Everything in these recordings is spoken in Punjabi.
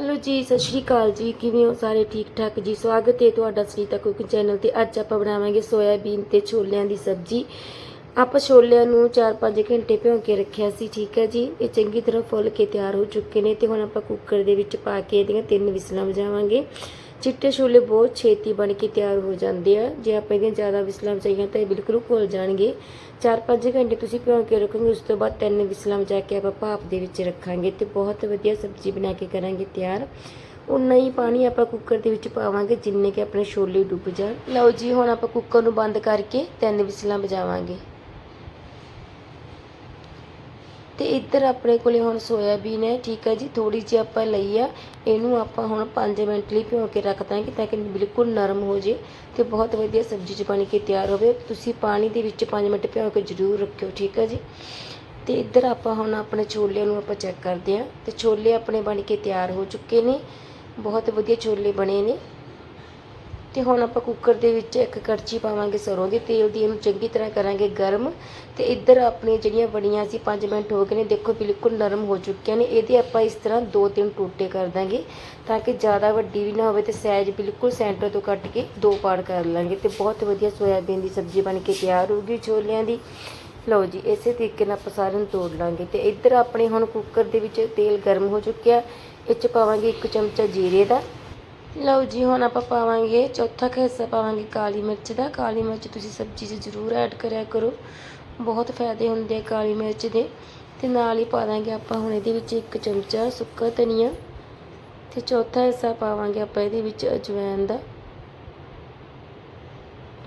ਹੈਲੋ ਜੀ, ਸਤਿ ਸ਼੍ਰੀ ਅਕਾਲ ਜੀ। ਕਿਵੇਂ ਹੋ ਸਾਰੇ? ਠੀਕ ਠਾਕ ਜੀ। ਸਵਾਗਤ ਹੈ ਤੁਹਾਡਾ ਸ੍ਰੀਤਾ ਕੁਕਿੰਗ ਚੈਨਲ ਤੇ। ਅੱਜ ਆਪਾਂ ਬਣਾਵਾਂਗੇ ਸੋਇਆਬੀਨ ਤੇ ਛੋਲਿਆਂ ਦੀ ਸਬਜ਼ੀ। ਆਪਾਂ ਛੋਲਿਆਂ ਨੂੰ 4-5 ਘੰਟੇ ਭਿਓ ਕੇ ਰੱਖਿਆ ਸੀ, ਠੀਕ ਹੈ ਜੀ? ਇਹ ਚੰਗੀ ਤਰ੍ਹਾਂ ਫੁੱਲ ਕੇ ਤਿਆਰ ਹੋ ਚੁੱਕੇ ਨੇ ਤੇ ਹੁਣ ਆਪਾਂ ਕੁੱਕਰ ਦੇ ਵਿੱਚ ਪਾ ਕੇ ਇਹਦੀਆਂ ਤਿੰਨ ਵਿਸਲਾਂ ਵਜਾਵਾਂਗੇ। ਚਿੱਟੇ ਛੋਲੇ ਬਹੁਤ ਛੇਤੀ ਬਣ ਕੇ ਤਿਆਰ ਹੋ ਜਾਂਦੇ ਆ। ਜੇ ਆਪਾਂ ਇਹਦੀਆਂ ਜ਼ਿਆਦਾ ਵਿਸਲਾਂ ਵਜਾਈਆਂ ਤਾਂ ਇਹ ਬਿਲਕੁਲ ਘੁਲ ਜਾਣਗੇ। 4-5 ਘੰਟੇ ਤੁਸੀਂ ਭਿਓ ਕੇ ਰੱਖੋਗੇ, ਉਸ ਤੋਂ ਬਾਅਦ ਤਿੰਨ ਵਿਸਲਾਂ ਵਜਾ ਕੇ ਆਪਾਂ ਭਾਪ ਦੇ ਵਿੱਚ ਰੱਖਾਂਗੇ ਤੇ ਬਹੁਤ ਵਧੀਆ ਸਬਜ਼ੀ ਬਣਾ ਕੇ ਕਰਾਂਗੇ ਤਿਆਰ। ਉਨਾ ਹੀ ਪਾਣੀ ਆਪਾਂ ਕੁੱਕਰ ਦੇ ਵਿੱਚ ਪਾਵਾਂਗੇ, ਜਿੰਨੇ ਕਿ ਆਪਣੇ ਛੋਲੇ ਡੁੱਬ ਜਾਣ। ਲਓ ਜੀ, ਹੁਣ ਆਪਾਂ ਕੁੱਕਰ ਨੂੰ ਬੰਦ ਕਰਕੇ ਤਿੰਨ ਵਿਸਲਾਂ ਵਜਾਵਾਂਗੇ। ਤੇ ਇੱਧਰ ਆਪਣੇ ਕੋਲੇ ਹੁਣ ਸੋਇਆਬੀਨ ਹੈ, ਠੀਕ ਹੈ ਜੀ ਥੋੜੀ ਜਿਹੀ ਆਪਾਂ ਲਈ ਆ, ਇਹਨੂੰ ਆਪਾਂ ਹੁਣ 5 ਮਿੰਟ ਲਈ ਭਿਓ ਕੇ ਰੱਖ ਦਾਂਗੇ ਤਾਂ ਕਿ ਬਿਲਕੁਲ ਨਰਮ ਹੋ ਜੇ ਤੇ ਬਹੁਤ ਵਧੀਆ ਸਬਜ਼ੀ ਚ ਬਣ ਕੇ ਤਿਆਰ ਹੋਵੇ। ਤੁਸੀਂ ਪਾਣੀ ਦੇ ਵਿੱਚ 5 ਮਿੰਟ ਭਿਓ ਕੇ ਜ਼ਰੂਰ ਰੱਖਿਓ, ਠੀਕ ਹੈ ਜੀ। ਤੇ ਇੱਧਰ ਆਪਾਂ ਹੁਣ ਆਪਣੇ ਛੋਲਿਆਂ ਨੂੰ ਆਪਾਂ ਚੈੱਕ ਕਰਦੇ ਹਾਂ ਤੇ ਛੋਲੇ ਆਪਣੇ ਬਣ ਕੇ ਤਿਆਰ ਹੋ ਚੁੱਕੇ ਨੇ, ਬਹੁਤ ਵਧੀਆ ਛੋਲੇ ਬਣੇ ਨੇ। ਤੇ ਹੁਣ ਆਪਾਂ ਕੁੱਕਰ ਦੇ ਵਿੱਚ ਇੱਕ ਕੜਛੀ ਪਾਵਾਂਗੇ ਸਰੋਂ ਦੇ, ਤੇਲ ਦੀ ਇਹਨੂੰ ਚੰਗੀ ਤਰ੍ਹਾਂ ਕਰਾਂਗੇ ਗਰਮ ਤੇ ਇੱਧਰ ਆਪਣੀਆਂ ਜਿਹੜੀਆਂ ਬੜੀਆਂ ਸੀ 5 ਮਿੰਟ ਹੋ ਗਏ ਨੇ, ਦੇਖੋ ਬਿਲਕੁਲ ਨਰਮ ਹੋ ਚੁੱਕੀਆਂ ਨੇ, ਇਹਦੇ ਆਪਾਂ ਇਸ ਤਰ੍ਹਾਂ ਦੋ ਤਿੰਨ ਟੋਟੇ ਕਰ ਦਾਂਗੇ ਤਾਂ ਕਿ ਜ਼ਿਆਦਾ ਵੱਡੀ ਵੀ ਨਾ ਹੋਵੇ ਤੇ ਸਾਈਜ਼ ਬਿਲਕੁਲ ਸੈਂਟਰ ਤੋਂ ਕੱਟ ਕੇ ਦੋ ਪਾੜ ਕਰ ਲਾਂਗੇ ਤੇ ਬਹੁਤ ਵਧੀਆ ਸੋਇਆਬੀਨ ਦੀ ਸਬਜ਼ੀ ਬਣ ਕੇ ਤਿਆਰ ਹੋ ਗਈ ਛੋਲਿਆਂ ਦੀ। ਲਓ ਜੀ, ਇਸੇ ਤਰੀਕੇ ਨਾਲ ਆਪਾਂ ਸਾਰਿਆਂ ਨੂੰ ਤੋੜ ਲਾਂਗੇ ਤੇ ਇੱਧਰ ਆਪਣੇ ਹੁਣ ਕੁੱਕਰ ਦੇ ਵਿੱਚ ਤੇਲ ਗਰਮ ਹੋ ਚੁੱਕਿਆ, ਇਹ 'ਚ ਪਾਵਾਂਗੇ ਇੱਕ ਚਮਚਾ ਜੀਰੇ ਦਾ। ਲਓ ਜੀ, ਹੁਣ ਆਪਾਂ ਪਾਵਾਂਗੇ ਚੌਥਾ ਕੁ ਹਿੱਸਾ ਪਾਵਾਂਗੇ ਕਾਲੀ ਮਿਰਚ ਦਾ। ਕਾਲੀ ਮਿਰਚ ਤੁਸੀਂ ਸਬਜ਼ੀ 'ਚ ਜ਼ਰੂਰ ਐਡ ਕਰਿਆ ਕਰੋ। ਬਹੁਤ ਫਾਇਦੇ ਹੁੰਦੇ ਆ ਕਾਲੀ ਮਿਰਚ ਦੇ। ਤੇ ਨਾਲ ਹੀ ਪਾ ਦਾਂਗੇ ਆਪਾਂ ਹੁਣ ਇਹਦੇ ਵਿੱਚ ਇੱਕ ਚਮਚਾ ਸੁੱਕਾ ਧਨੀਆ। ਤੇ ਚੌਥਾ ਹਿੱਸਾ ਪਾਵਾਂਗੇ ਆਪਾਂ ਇਹਦੇ ਵਿੱਚ ਅਜਵਾਇਣ ਦਾ।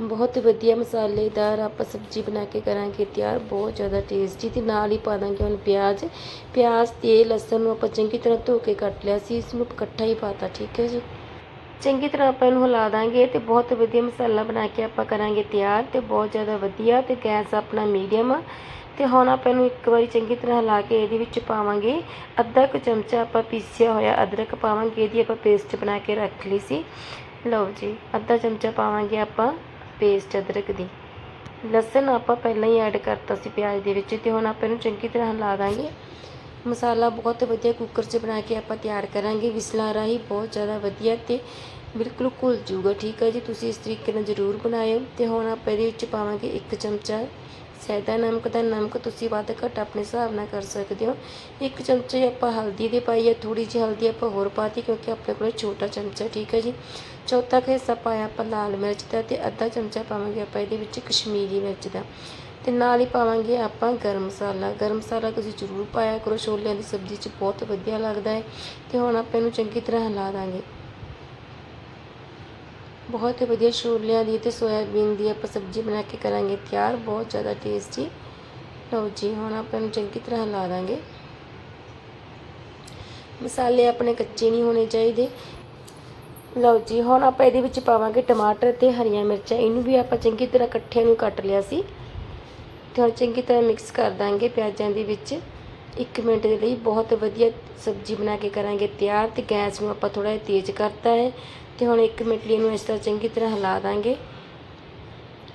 ਬਹੁਤ ਵਧੀਆ ਮਸਾਲੇਦਾਰ ਆਪਾਂ ਸਬਜ਼ੀ ਬਣਾ ਕੇ ਕਰਾਂਗੇ, ਤਿਆਰ, ਬਹੁਤ ਜ਼ਿਆਦਾ ਟੇਸਟੀ ਤੇ ਨਾਲ ਹੀ ਪਾ ਦਾਂਗੇ ਹੁਣ ਪਿਆਜ਼। ਪਿਆਜ਼ ਤੇ ਲਸਣ ਨੂੰ ਆਪਾਂ ਚੰਗੀ ਤਰ੍ਹਾਂ ਧੋ ਕੇ ਕੱਟ ਲਿਆ ਸੀ, ਇਸ ਨੂੰ ਇਕੱਠਾ ਹੀ ਪਾਤਾ, ਠੀਕ ਹੈ ਜੀ? ਚੰਗੀ ਤਰ੍ਹਾਂ ਆਪਾਂ ਇਹਨੂੰ ਹਿਲਾ ਦਾਂਗੇ ਤੇ ਬਹੁਤ ਵਧੀਆ ਮਸਾਲਾ ਬਣਾ ਕੇ ਆਪਾਂ ਕਰਾਂਗੇ ਤਿਆਰ ਤੇ ਬਹੁਤ ਜ਼ਿਆਦਾ ਵਧੀਆ ਤੇ ਗੈਸ ਆਪਣਾ ਮੀਡੀਅਮ ਆ। ਤੇ ਹੁਣ ਆਪਾਂ ਇਹਨੂੰ ਇੱਕ ਵਾਰੀ ਚੰਗੀ ਤਰ੍ਹਾਂ ਹਿਲਾ ਕੇ ਇਹਦੇ ਵਿੱਚ ਪਾਵਾਂਗੇ। ਅੱਧਾ ਕੁ ਚਮਚਾ ਆਪਾਂ ਪੀਸਿਆ ਹੋਇਆ ਅਦਰਕ ਪਾਵਾਂਗੇ, ਇਹਦੀ ਆਪਾਂ ਪੇਸਟ ਬਣਾ ਕੇ ਰੱਖ ਲਈ ਸੀ। ਲਓ ਜੀ, ਅੱਧਾ ਚਮਚਾ ਪਾਵਾਂਗੇ ਆਪਾਂ ਪੇਸਟ ਅਦਰਕ ਦੀ। ਲਸਣ ਆਪਾਂ ਪਹਿਲਾਂ ਹੀ ਐਡ ਕਰਤਾ ਸੀ ਪਿਆਜ਼ ਦੇ ਵਿੱਚ ਤੇ ਹੁਣ ਆਪਾਂ ਇਹਨੂੰ ਚੰਗੀ ਤਰ੍ਹਾਂ ਹਿਲਾ ਦਾਂਗੇ। ਮਸਾਲਾ ਬਹੁਤ ਵਧੀਆ ਕੁੱਕਰ 'ਚ ਬਣਾ ਕੇ ਆਪਾਂ ਤਿਆਰ ਕਰਾਂਗੇ। ਵਿਸਲਾਂ ਰਾਹੀਂ ਬਹੁਤ ਜ਼ਿਆਦਾ ਵਧੀਆ ਤੇ ਬਿਲਕੁਲ ਘੁਲ ਜੂਗਾ ਠੀਕ ਹੈ ਜੀ? ਤੁਸੀਂ ਇਸ ਤਰੀਕੇ ਨਾਲ ਜ਼ਰੂਰ ਬਣਾਇਓ। ਤੇ ਹੁਣ ਆਪਾਂ ਇਹਦੇ ਵਿੱਚ ਪਾਵਾਂਗੇ ਇੱਕ ਚਮਚਾ ਸੈਦਾ ਨਮਕ ਦਾ। ਨਮਕ ਤੁਸੀਂ ਵੱਧ ਘੱਟ ਆਪਣੇ ਹਿਸਾਬ ਨਾਲ ਕਰ ਸਕਦੇ ਹੋ। ਇੱਕ ਚਮਚਾ ਆਪਾਂ ਹਲਦੀ ਦੇ ਪਾਈ ਹੈ ਥੋੜੀ ਜਿਹੀ ਹਲਦੀ ਆਪਾਂ ਹੋਰ ਪਾਤੀ ਕਿਉਂਕਿ ਆਪਣੇ ਕੋਲ ਛੋਟਾ ਚਮਚਾ, ਠੀਕ ਹੈ ਜੀ? ਚੌਥਾ ਕੁ ਹਿੱਸਾ ਪਾਇਆ ਆਪਾਂ ਲਾਲ ਮਿਰਚ ਦਾ ਤੇ ਅੱਧਾ ਚਮਚਾ ਪਾਵਾਂਗੇ ਆਪਾਂ ਇਹਦੇ ਵਿੱਚ ਕਸ਼ਮੀਰੀ ਮਿਰਚ ਦਾ। ਤੇ ਨਾਲ ਹੀ ਪਾਵਾਂਗੇ ਆਪਾਂ ਗਰਮ ਮਸਾਲਾ। ਗਰਮ ਮਸਾਲਾ ਤੁਸੀਂ ਜ਼ਰੂਰ ਪਾਇਆ ਕਰੋ, ਛੋਲਿਆਂ ਦੀ ਸਬਜ਼ੀ 'ਚ ਬਹੁਤ ਵਧੀਆ ਲੱਗਦਾ ਹੈ ਤੇ ਹੁਣ ਆਪਾਂ ਇਹਨੂੰ ਚੰਗੀ ਤਰ੍ਹਾਂ ਹਿਲਾ ਦਾਂਗੇ। ਬਹੁਤ ਹੀ ਵਧੀਆ ਛੋਲਿਆਂ ਦੀ ਤੇ ਸੋਇਆਬੀਨ ਦੀ ਆਪਾਂ ਸਬਜ਼ੀ ਬਣਾ ਕੇ ਕਰਾਂਗੇ, ਤਿਆਰ, ਬਹੁਤ ਜ਼ਿਆਦਾ ਟੇਸਟੀ। ਲਓ ਜੀ, ਹੁਣ ਆਪਾਂ ਇਹਨੂੰ ਚੰਗੀ ਤਰ੍ਹਾਂ ਹਿਲਾ ਦਾਂਗੇ। ਮਸਾਲੇ ਆਪਣੇ ਕੱਚੇ ਨਹੀਂ ਹੋਣੇ ਚਾਹੀਦੇ। ਲਓ ਜੀ, ਹੁਣ ਆਪਾਂ ਇਹਦੇ ਵਿੱਚ ਪਾਵਾਂਗੇ ਟਮਾਟਰ ਤੇ ਹਰੀਆਂ ਮਿਰਚਾਂ। ਇਹਨੂੰ ਵੀ ਆਪਾਂ ਚੰਗੀ ਤਰ੍ਹਾਂ ਇਕੱਠਿਆਂ ਨੂੰ ਕੱਟ ਲਿਆ ਸੀ। ਤੇ ਹੁਣ ਚੰਗੀ ਤਰ੍ਹਾਂ ਮਿਕਸ ਕਰ ਦਾਂਗੇ ਪਿਆਜ਼ਾਂ ਦੇ ਵਿੱਚ। 1 ਮਿੰਟ ਦੇ ਲਈ ਬਹੁਤ ਵਧੀਆ ਸਬਜ਼ੀ ਬਣਾ ਕੇ ਕਰਾਂਗੇ ਤਿਆਰ ਤੇ ਗੈਸ ਨੂੰ ਆਪਾਂ ਥੋੜਾ ਜਿਹਾ ਤੇਜ਼ ਕਰਤਾ ਹੈ ਤੇ ਹੁਣ 1 ਮਿੰਟ ਲਈ ਇਹਨੂੰ ਇਸ ਤਰ੍ਹਾਂ ਚੰਗੀ ਤਰ੍ਹਾਂ ਹਿਲਾ ਦਾਂਗੇ।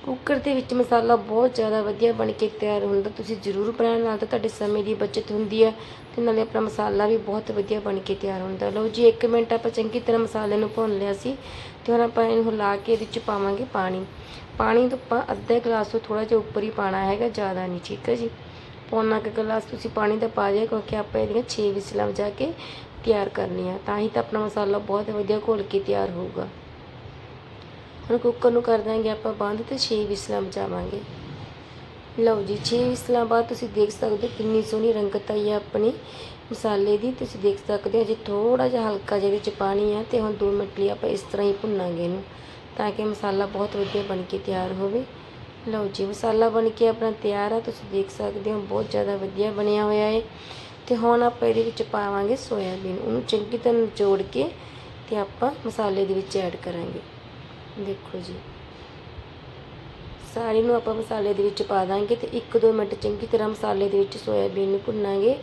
ਕੁੱਕਰ ਦੇ ਵਿੱਚ ਮਸਾਲਾ ਬਹੁਤ ਜ਼ਿਆਦਾ ਵਧੀਆ ਬਣ ਕੇ ਤਿਆਰ ਹੁੰਦਾ, ਤੁਸੀਂ ਜ਼ਰੂਰ ਬਣਾਉਣ ਨਾਲ ਤਾਂ ਤੁਹਾਡੇ ਸਮੇਂ ਦੀ ਬਚਤ ਹੁੰਦੀ ਹੈ ਤੇ ਨਾਲੇ ਆਪਣਾ ਮਸਾਲਾ ਵੀ ਬਹੁਤ ਵਧੀਆ ਬਣ ਕੇ ਤਿਆਰ ਹੁੰਦਾ। ਲਓ ਜੀ 1 ਮਿੰਟ ਆਪਾਂ ਚੰਗੀ ਤਰ੍ਹਾਂ ਮਸਾਲੇ ਨੂੰ ਭੁੰਨ ਲਿਆ ਸੀ ਤੇ ਹੁਣ ਆਪਾਂ ਇਹਨੂੰ ਹਿਲਾ ਕੇ ਇਹਦੇ ਵਿੱਚ ਪਾਵਾਂਗੇ ਪਾਣੀ। ਪਾਣੀ ਤੋਂ ਆਪਾਂ ਅੱਧੇ ਗਲਾਸ ਤੋਂ ਥੋੜਾ ਜਿਹਾ ਉੱਪਰ ਹੀ ਪਾਣਾ ਹੈਗਾ, ਜ਼ਿਆਦਾ ਨਹੀਂ, ਠੀਕ ਹੈ ਜੀ? ਪੌਣਾ ਕੁ ਗਲਾਸ ਤੁਸੀਂ ਪਾਣੀ ਦਾ ਪਾ ਦਿਆ ਕਿਉਂਕਿ ਆਪਾਂ ਇਹਦੀਆਂ 6 ਵਿਸਲਾਂ ਵਜਾ ਕੇ ਤਿਆਰ ਕਰਨੀਆਂ ਤਾਂ ਹੀ ਤਾਂ ਆਪਣਾ ਮਸਾਲਾ ਬਹੁਤ ਵਧੀਆ ਘੋਲ ਕੇ ਤਿਆਰ ਹੋਊਗਾ। ਹੁਣ ਕੁੱਕਰ ਨੂੰ ਕਰ ਦਾਂਗੇ ਆਪਾਂ ਬੰਦ ਤੇ 6 ਵਿਸਲਾਂ ਵਜਾਵਾਂਗੇ। ਲਓ ਜੀ 6 ਵਿਸਲਾਂ ਬਾਅਦ ਤੁਸੀਂ ਦੇਖ ਸਕਦੇ ਹੋ ਕਿੰਨੀ ਸੋਹਣੀ ਰੰਗਤ ਆਈ ਹੈ ਆਪਣੀ ਮਸਾਲੇ ਦੀ। ਤੁਸੀਂ ਦੇਖ ਸਕਦੇ ਹੋ ਜੇ ਥੋੜਾ ਜਿਹਾ ਹਲਕਾ ਜਿਹੇ ਵਿੱਚ ਪਾਣੀ ਆ ਤੇ ਹੁਣ 2 ਮਿੰਟ ਲਈ ਆਪਾਂ ਇਸ ਤਰ੍ਹਾਂ ਹੀ ਭੁੰਨਾਂਗੇ ਇਹਨੂੰ। ਤਾਂ ਕਿ ਮਸਾਲਾ ਬਹੁਤ ਵਧੀਆ ਬਣ ਕੇ ਤਿਆਰ ਹੋਵੇ। ਲਓ ਜੀ, ਮਸਾਲਾ ਬਣ ਕੇ ਆਪਣਾ ਤਿਆਰ ਆ। ਤੁਸੀਂ ਦੇਖ ਸਕਦੇ ਹੋ, ਬਹੁਤ ਜ਼ਿਆਦਾ ਵਧੀਆ ਬਣਿਆ ਹੋਇਆ ਹੈ ਤੇ ਹੁਣ ਆਪਾਂ ਇਹਦੇ ਵਿੱਚ ਪਾਵਾਂਗੇ ਸੋਇਆਬੀਨ। ਉਹਨੂੰ ਚੰਗੀ ਤਰ੍ਹਾਂ ਨਿਚੋੜ ਕੇ ਤੇ ਆਪਾਂ ਮਸਾਲੇ ਦੇ ਵਿੱਚ ਐਡ ਕਰਾਂਗੇ। ਦੇਖੋ ਜੀ, ਸਾਰੀ ਨੂੰ ਆਪਾਂ ਮਸਾਲੇ ਦੇ ਵਿੱਚ ਪਾ ਦਾਂਗੇ ਤੇ 1-2 ਮਿੰਟ ਚੰਗੀ ਤਰ੍ਹਾਂ ਮਸਾਲੇ ਦੇ ਵਿੱਚ ਸੋਇਆਬੀਨ ਨੂੰ ਭੁੰਨਾਂਗੇ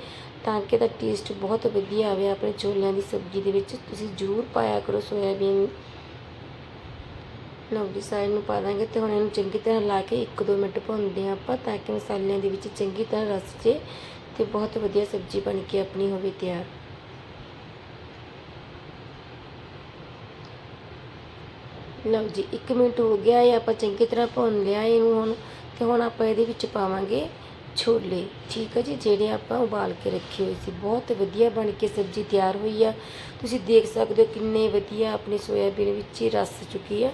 ਤਾਂ ਕਿ ਦਾ ਟੇਸਟ ਬਹੁਤ ਵਧੀਆ ਆਵੇ। ਆਪਣੇ ਛੋਲਿਆਂ ਦੀ ਸਬਜ਼ੀ ਦੇ ਵਿੱਚ ਤੁਸੀਂ ਜ਼ਰੂਰ ਪਾਇਆ ਕਰੋ ਸੋਇਆਬੀਨ। ਲਓ ਜੀ ਸਾਰੇ ਨੂੰ ਪਾ ਦਾਂਗੇ ਤੇ ਹੁਣ ਇਹਨੂੰ ਚੰਗੀ ਤਰ੍ਹਾਂ ਲਾ ਕੇ 1-2 ਮਿੰਟ ਭੁੰਨਦੇ ਹਾਂ ਆਪਾਂ ਤਾਂ ਕਿ ਮਸਾਲਿਆਂ ਦੇ ਵਿੱਚ ਚੰਗੀ ਤਰ੍ਹਾਂ ਰਸ ਜੇ ਤੇ ਬਹੁਤ ਵਧੀਆ ਸਬਜ਼ੀ ਬਣ ਕੇ ਆਪਣੀ ਹੋਵੇ ਤਿਆਰ। ਲਓ ਜੀ 1 ਮਿੰਟ ਹੋ ਗਿਆ ਹੈ ਆਪਾਂ ਚੰਗੀ ਤਰ੍ਹਾਂ ਭੁੰਨ ਲਿਆ, ਇਹਨੂੰ ਹੁਣ ਤੇ ਹੁਣ ਆਪਾਂ ਇਹਦੇ ਵਿੱਚ ਪਾਵਾਂਗੇ ਛੋਲੇ। ਠੀਕ ਹੈ ਜੀ, ਜਿਹੜੇ ਆਪਾਂ ਉਬਾਲ ਕੇ ਰੱਖੇ ਹੋਏ ਸੀ। ਬਹੁਤ ਵਧੀਆ ਬਣ ਕੇ ਸਬਜ਼ੀ ਤਿਆਰ ਹੋਈ ਆ। ਤੁਸੀਂ ਦੇਖ ਸਕਦੇ ਹੋ ਕਿੰਨੇ ਵਧੀਆ ਆਪਣੀ ਸੋਇਆਬੀਨ ਵਿੱਚ ਰਸ ਚੁੱਕੀ ਆ।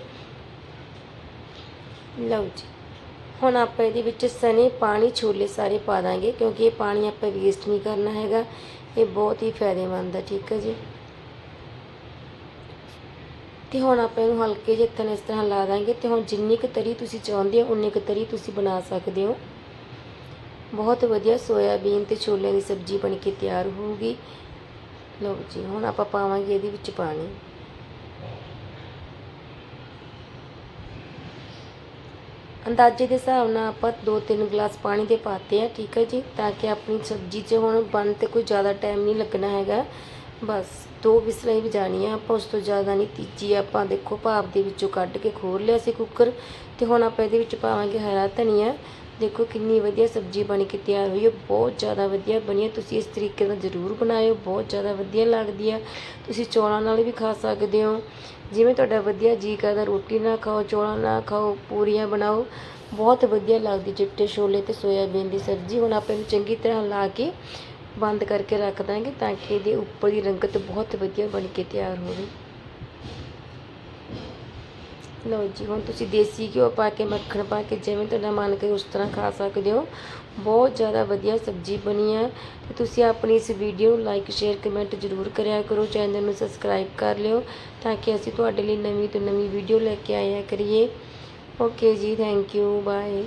ਲਓ ਜੀ। ਹੁਣ ਆਪਾਂ ਇਹਦੇ ਵਿੱਚ ਸਨੇ ਪਾਣੀ ਛੋਲੇ ਸਾਰੇ ਪਾ ਦਾਂਗੇ, ਕਿਉਂਕਿ ਇਹ ਪਾਣੀ ਆਪਾਂ ਵੇਸਟ ਨਹੀਂ ਕਰਨਾ ਹੈਗਾ। ਇਹ ਬਹੁਤ ਹੀ ਫਾਇਦੇਮੰਦ ਹੈ ਠੀਕ ਹੈ ਜੀ। ਤੇ ਹੁਣ ਆਪਾਂ ਇਹਨੂੰ ਹਲਕੇ ਜਿਹੇ ਤਨ ਇਸ ਤਰ੍ਹਾਂ ਲਾ ਦਾਂਗੇ ਤੇ ਹੁਣ ਜਿੰਨੀ ਕੁ ਤਰੀ ਤੁਸੀਂ ਚਾਹੁੰਦੇ ਹੋ, ਉਨੀ ਕੁ ਤਰੀ ਤੁਸੀਂ ਬਣਾ ਸਕਦੇ ਹੋ। ਬਹੁਤ ਵਧੀਆ ਸੋਇਆਬੀਨ ਤੇ ਛੋਲਿਆਂ ਦੀ ਸਬਜ਼ੀ ਬਣ ਕੇ ਤਿਆਰ ਹੋਊਗੀ। ਲਓ ਜੀ, ਹੁਣ ਆਪਾਂ ਪਾਵਾਂਗੇ ਇਹਦੇ ਵਿੱਚ ਪਾਣੀ। ਅੰਦਾਜ਼ੇ ਦੇ ਹਿਸਾਬ ਨਾਲ ਆਪਾਂ 2-3 ਗਲਾਸ ਪਾਣੀ ਦੇ ਪਾਤੇ ਆ, ਠੀਕ ਹੈ ਜੀ, ਤਾਂ ਕਿ ਆਪਣੀ ਸਬਜ਼ੀ 'ਚ ਹੁਣ ਬਣ ਤੇ ਕੋਈ ਜ਼ਿਆਦਾ ਟਾਈਮ ਨਹੀਂ ਲੱਗਣਾ ਹੈਗਾ। ਬਸ, ਦੋ ਵਿਸਲਾਂ ਹੀ ਵਜਾਣੀਆਂ, ਆਪਾਂ ਉਸ ਤੋਂ ਜ਼ਿਆਦਾ ਨਹੀਂ ਤੀਜੀ, ਆਪਾਂ ਦੇਖੋ ਭਾਪ ਦੇ ਵਿੱਚੋਂ ਕੱਢ ਕੇ ਖੋਲ ਲਿਆ ਸੀ ਕੁੱਕਰ ਤੇ ਹੁਣ ਆਪਾਂ ਇਹਦੇ ਵਿੱਚ ਪਾਵਾਂਗੇ ਹਰਾ ਧਨੀਆ। ਦੇਖੋ ਕਿੰਨੀ ਵਧੀਆ ਸਬਜ਼ੀ ਬਣ ਕੇ ਤਿਆਰ ਹੋਈ ਹੈ ਬਹੁਤ ਜ਼ਿਆਦਾ ਵਧੀਆ ਬਣੀ ਹੈ ਤੁਸੀਂ ਇਸ ਤਰੀਕੇ ਨਾਲ ਜ਼ਰੂਰ ਬਣਾਇਓ, ਬਹੁਤ ਜ਼ਿਆਦਾ ਵਧੀਆ ਲੱਗਦੀ ਹੈ ਤੁਸੀਂ ਚੌਲਾਂ ਨਾਲ ਵੀ ਖਾ ਸਕਦੇ ਹੋ। ਜਿਵੇਂ ਤੁਹਾਡਾ ਵਧੀਆ ਜੀ ਕਰਦਾ, ਰੋਟੀ ਨਾ ਖਾਓ, ਚੌਲਾਂ ਨਾ ਖਾਓ, ਪੂਰੀਆਂ ਬਣਾਓ, ਬਹੁਤ ਵਧੀਆ ਲੱਗਦੀ ਚਿੱਟੇ ਛੋਲੇ ਤੇ ਸੋਇਆਬੀਨ ਦੀ ਸਬਜ਼ੀ। ਹੁਣ ਆਪਾਂ ਇਹਨੂੰ ਚੰਗੀ ਤਰ੍ਹਾਂ ਲਾ ਕੇ ਬੰਦ ਕਰਕੇ ਰੱਖ ਦਾਂਗੇ ਤਾਂ ਕਿ ਇਹਦੇ ਉੱਪਰ ਦੀ ਰੰਗਤ ਬਹੁਤ ਵਧੀਆ ਬਣ ਕੇ ਤਿਆਰ ਹੋਵੇ। ਲਓ ਜੀ, ਹੁਣ ਤੁਸੀਂ ਦੇਸੀ ਘਿਓ ਪਾ ਕੇ, ਮੱਖਣ ਪਾ ਕੇ, ਜਿਵੇਂ ਤੁਹਾਡਾ ਮਨ ਕਰੇ ਉਸ ਤਰ੍ਹਾਂ ਖਾ ਸਕਦੇ ਹੋ। ਬਹੁਤ ਜ਼ਿਆਦਾ ਵਧੀਆ ਸਬਜ਼ੀ ਬਣੀ ਹੈ ਤੇ ਤੁਸੀਂ ਆਪਣੀ ਇਸ ਵੀਡੀਓ ਨੂੰ ਲਾਈਕ ਸ਼ੇਅਰ ਕਮੈਂਟ ਜ਼ਰੂਰ ਕਰਿਆ ਕਰੋ। ਚੈਨਲ ਨੂੰ ਸਬਸਕ੍ਰਾਈਬ ਕਰ ਲਿਓ ਤਾਂ ਕਿ ਅਸੀਂ ਤੁਹਾਡੇ ਲਈ ਨਵੀਂ ਤੋਂ ਨਵੀਂ ਵੀਡੀਓ ਲੈ ਕੇ ਆਇਆ ਕਰੀਏ। ਓਕੇ ਜੀ ਥੈਂਕ ਯੂ ਬਾਏ